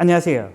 안녕하세요.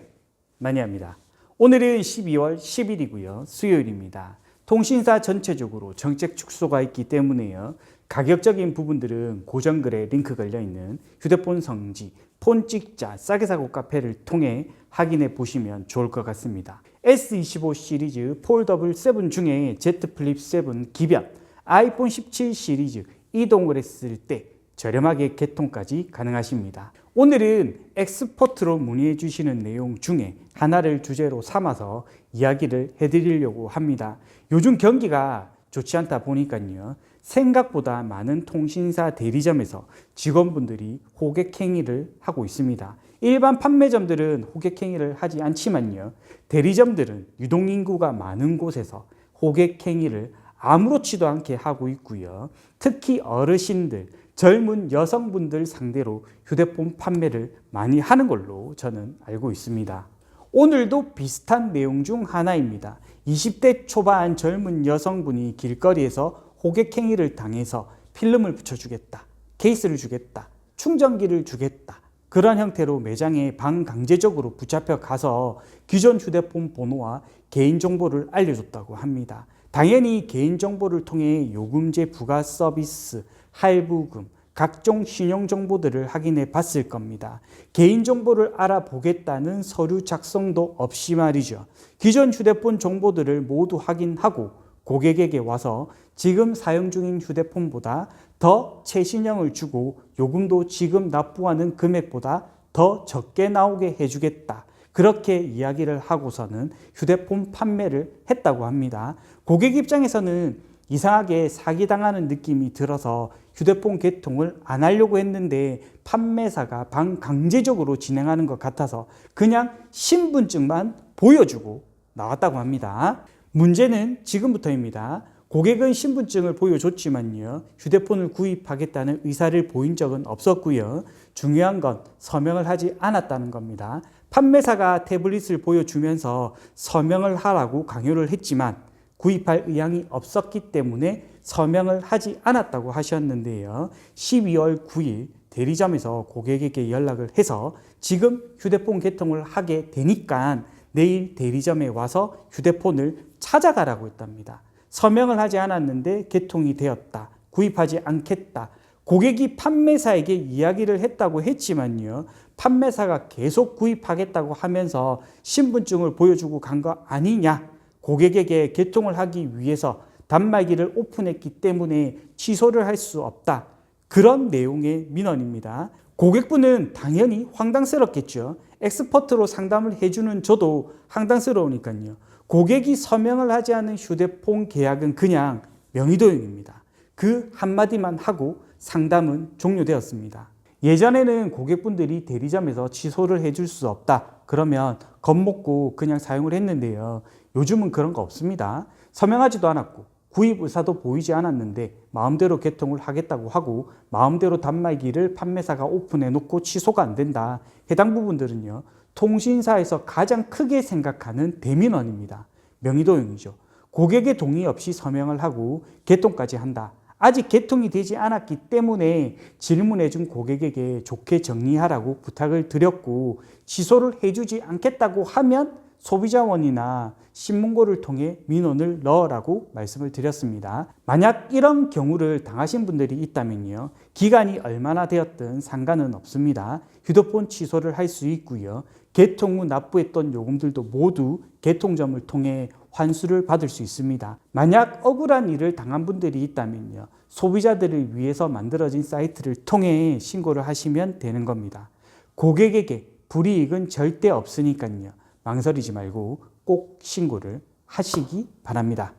마니아입니다. 오늘은 12월 10일이고요. 수요일입니다. 통신사 전체적으로 정책 축소가 있기 때문에요. 가격적인 부분들은 고정글에 링크 걸려 있는 휴대폰 성지, 폰 찍자 싸게 사고 카페를 통해 확인해 보시면 좋을 것 같습니다. S25 시리즈 폴더블 7 중에 Z 플립 7 기변, 아이폰 17 시리즈 이동을 했을 때 저렴하게 개통까지 가능하십니다. 오늘은 엑스포트로 문의해 주시는 내용 중에 하나를 주제로 삼아서 이야기를 해 드리려고 합니다. 요즘 경기가 좋지 않다 보니까요. 생각보다 많은 통신사 대리점에서 직원분들이 호객행위를 하고 있습니다. 일반 판매점들은 호객행위를 하지 않지만요. 대리점들은 유동인구가 많은 곳에서 호객행위를 아무렇지도 않게 하고 있고요. 특히 어르신들, 젊은 여성분들 상대로 휴대폰 판매를 많이 하는 걸로 저는 알고 있습니다. 오늘도 비슷한 내용 중 하나입니다. 20대 초반 젊은 여성분이 길거리에서 호객행위를 당해서 필름을 붙여주겠다, 케이스를 주겠다, 충전기를 주겠다. 그런 형태로 매장에 반강제적으로 붙잡혀 가서 기존 휴대폰 번호와 개인정보를 알려줬다고 합니다. 당연히 개인정보를 통해 요금제 부가 서비스, 할부금, 각종 신용정보들을 확인해 봤을 겁니다. 개인정보를 알아보겠다는 서류 작성도 없이 말이죠. 기존 휴대폰 정보들을 모두 확인하고 고객에게 와서 지금 사용 중인 휴대폰보다 더 최신형을 주고 요금도 지금 납부하는 금액보다 더 적게 나오게 해주겠다. 그렇게 이야기를 하고서는 휴대폰 판매를 했다고 합니다. 고객 입장에서는 이상하게 사기당하는 느낌이 들어서 휴대폰 개통을 안 하려고 했는데 판매사가 반강제적으로 진행하는 것 같아서 그냥 신분증만 보여주고 나왔다고 합니다. 문제는 지금부터입니다. 고객은 신분증을 보여줬지만요. 휴대폰을 구입하겠다는 의사를 보인 적은 없었고요. 중요한 건 서명을 하지 않았다는 겁니다. 판매사가 태블릿을 보여주면서 서명을 하라고 강요를 했지만 구입할 의향이 없었기 때문에 서명을 하지 않았다고 하셨는데요. 12월 9일 대리점에서 고객에게 연락을 해서 지금 휴대폰 개통을 하게 되니까 내일 대리점에 와서 휴대폰을 찾아가라고 했답니다. 서명을 하지 않았는데 개통이 되었다. 구입하지 않겠다. 고객이 판매사에게 이야기를 했다고 했지만요. 판매사가 계속 구입하겠다고 하면서 신분증을 보여주고 간 거 아니냐. 고객에게 개통을 하기 위해서 단말기를 오픈했기 때문에 취소를 할 수 없다. 그런 내용의 민원입니다. 고객분은 당연히 황당스럽겠죠. 엑스퍼트로 상담을 해주는 저도 황당스러우니까요. 고객이 서명을 하지 않은 휴대폰 계약은 그냥 명의도용입니다. 그 한마디만 하고 상담은 종료되었습니다. 예전에는 고객분들이 대리점에서 취소를 해줄 수 없다. 그러면 겁먹고 그냥 사용을 했는데요. 요즘은 그런 거 없습니다. 서명하지도 않았고 구입 의사도 보이지 않았는데 마음대로 개통을 하겠다고 하고 마음대로 단말기를 판매사가 오픈해 놓고 취소가 안 된다. 해당 부분들은요. 통신사에서 가장 크게 생각하는 대민원입니다. 명의도용이죠. 고객의 동의 없이 서명을 하고 개통까지 한다. 아직 개통이 되지 않았기 때문에 질문해 준 고객에게 좋게 정리하라고 부탁을 드렸고 취소를 해주지 않겠다고 하면 소비자원이나 신문고를 통해 민원을 넣으라고 말씀을 드렸습니다. 만약 이런 경우를 당하신 분들이 있다면요. 기간이 얼마나 되었든 상관은 없습니다. 휴대폰 취소를 할 수 있고요. 개통 후 납부했던 요금들도 모두 개통점을 통해 환수를 받을 수 있습니다. 만약 억울한 일을 당한 분들이 있다면요. 소비자들을 위해서 만들어진 사이트를 통해 신고를 하시면 되는 겁니다. 고객에게 불이익은 절대 없으니까요. 망설이지 말고 꼭 신고를 하시기 바랍니다.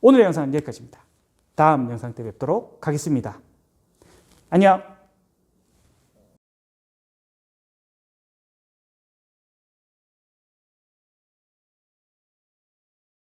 오늘의 영상은 여기까지입니다. 다음 영상 때 뵙도록 하겠습니다. 안녕!